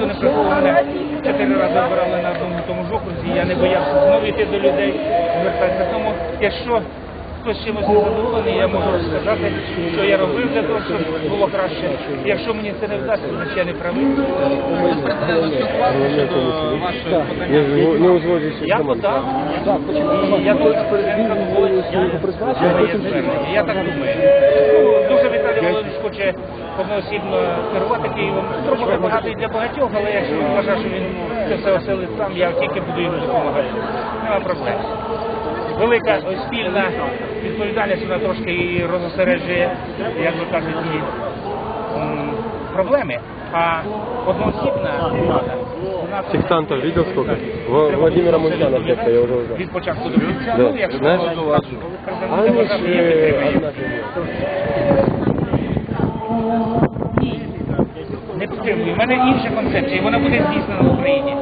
Вони приховували чотири рази обирали на одному тому ж окрузі, я не боявся знову йти до людей, звертатися. Тому, якщо хтось чимось не задоволений, я можу розказати, що я робив для того, щоб було краще. Якщо мені це не вдасться, значить я не правий. Не, не Я подав, і я тут президент моє звернення. Я так думаю. Ну, Дуже Віталій Володимирович хоче одноосібно керувати Києвом. Роботи багато і для багатьох, але якщо він вважає, що він це все оселить сам, я тільки буду йому допомагати. Нема проблем. Велика спільна відповідальність, вона трошки і розосереджує, як ви кажуть, і проблеми. А одноосібна влада, Сектантов видел сколько? Владимира Мультяна где-то, я уже узнал. від початку до кінця. Ну, якщо Знаєш, А они вважав, же я підтримую. одна семья. Не підтримую. У мене інша концепція, і вона буде здійснена в Україні.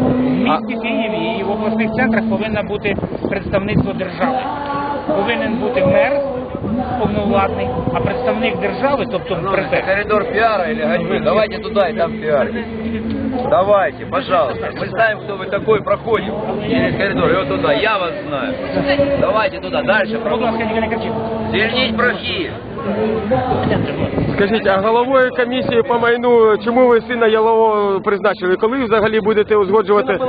В місті Києві і в обласних центрах повинна бути представництво держави. Повинен бути мер повновладний, а представник держави, тобто Это президент. коридор пиара или ганьбы? Давайте туда и там пиар. Давайте, пожалуйста. Мы знаем, кто вы такой, проходим через коридор. И вот туда, я вас знаю. Давайте туда, дальше. Будь ласка, ніхто не кричіть. Зверніть прохи. Скажіть, а головою комісії по майну, чому ви сина Ялового призначили? Коли взагалі будете узгоджувати?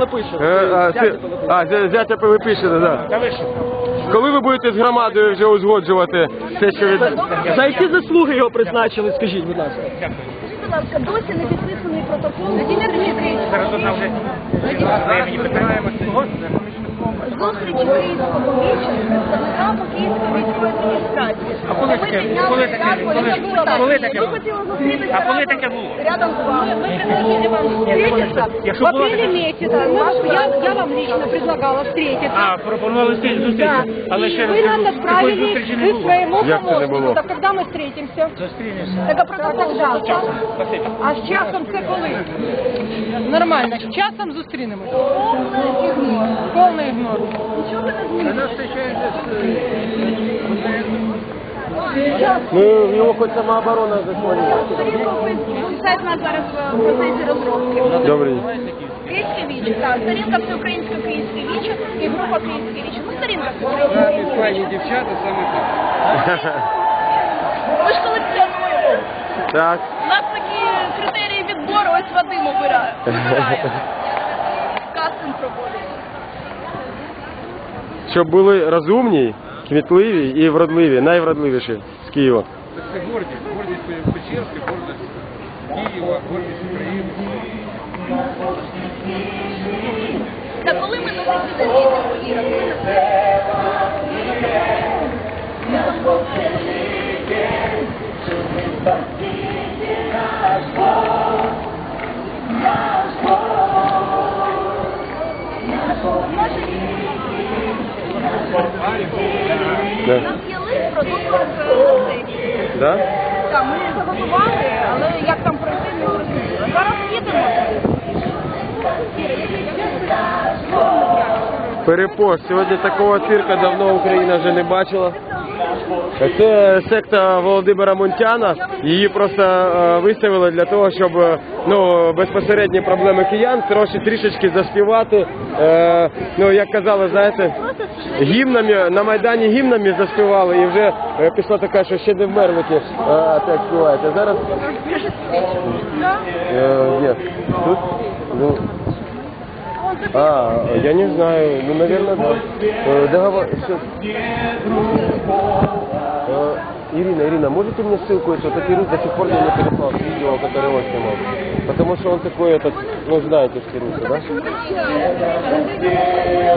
Е, а, зятя Пилипишина, да. Коли ви будете з громадою вже узгоджувати все, що від... За які заслуги його призначили, скажіть, будь ласка. Дякую. Будь ласка, досі не підписаний протокол зустрічі Зараз одна вже задає мені питання. Кого? зустрічі Київського віча з представниками Київської міської адміністрації. А коли Ми таке- підняли коли таке- питання коли- депутатів. коли таке Ми було? хотіли зустрітися А коли разом- таке було? Рядом з вами. Ми предложили вам зустрітися. Якщо В було апреле таке- месяце мы- я, я вам лично предлагала встретиться. А, пропонували зустріч, Да. зустрічі. Але ще раз Вы нас кажу, такої отправили зустрічі не к було. своему Як це не було? помощнику. Так когда мы встретимся? Зустрінемося. Так а протокол Когда? Спасибо. А з часом це коли? Нормально, з часом зустрінемось. Повний ігнор. Нічого не змінилося. Ну, його хоч самооборона Фейсбуці. Сайт нас зараз в процесі розробки. Добрий. Київське віче, так. Сторінка всеукраїнське Київське віче і група Київське віче. Ну, сторінка всеукраїнське віче. дівчата саме так. Ми ж колекціонуємо. Так. У нас такі критерії відбору, ось Вадим обирає. Вибирає. Кастинг проводить. Щоб були розумні, кмітливі і вродливі, найвродливіші з Києва. Це гордість, гордість Печерська, гордість Києва, гордість України. Та коли ми до їдемо, Іра, це? У Да. нас є лист про допуск на сесію. Да? Так, ми заготували, але як там пройти, не зрозуміло. Зараз їдемо. Перепост. Сьогодні такого цирка давно Україна вже не бачила. Це секта Володимира Мунтяна. Її просто е, виставили для того, щоб е, ну, безпосередні проблеми киян трошки трішечки заспівати. Е, ну, як казали, знаєте, гімнами на Майдані гімнами заспівали і вже пішла така, що ще не вмерлики так співаєте. Зараз Тут? Ну, а, я не знаю. Ну, наверное, да. Э, Договор... всё. Э, Ирина, Ирина, можете мне ссылку эту? Вот Ирина до сих пор мне не переслал видео, которое он снимал. Потому что он такой этот, ну знаете, Спируса, да?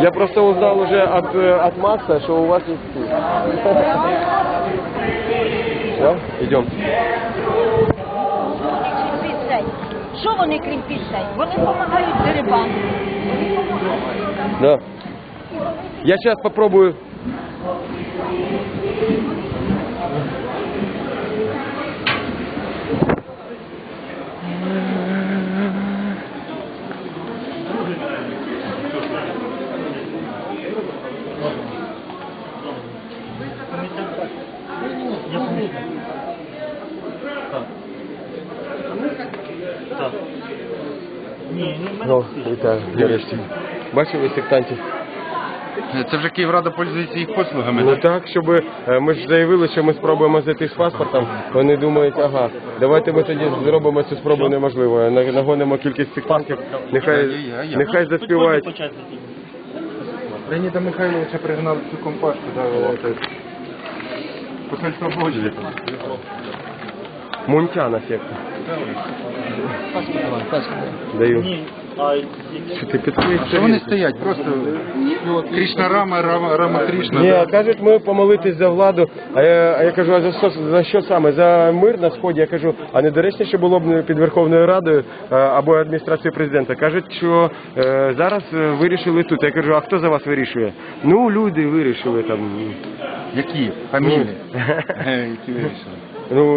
Я просто узнал уже от, э, от Макса, что у вас есть стиль. Да? Идем. Що вони крім пісень? Вони допомагають дерибам. Да. Я сейчас попробую. Ну, вітаю, нарешті. Бачили сектантів? Це вже Київрада пользується їх послугами. Ну так, щоб е, ми ж заявили, що ми спробуємо зайти з паспортом. Вони думають, ага, давайте ми тоді зробимо цю спробу неможливою. Нагонимо кількість сектантів, нехай, нехай заспівають. Леоніда Михайловича пригнали цю компашку, да, посольство Божі. Мунтяна секта. Даю. Що ти підписуєш? Що вони стоять? Просто Кришна Рама, Рама, Рама Кришна. Ні, да. кажуть, ми помолитись за владу. А я, а я кажу, а за що, за що саме? За мир на сході? Я кажу, а не доречніше було б під Верховною Радою а, або адміністрацією президента. Кажуть, що е, зараз е, вирішили тут. Я кажу, а хто за вас вирішує? Ну, люди вирішили там. Які? Фамілії? Е, Які вирішили? Ну,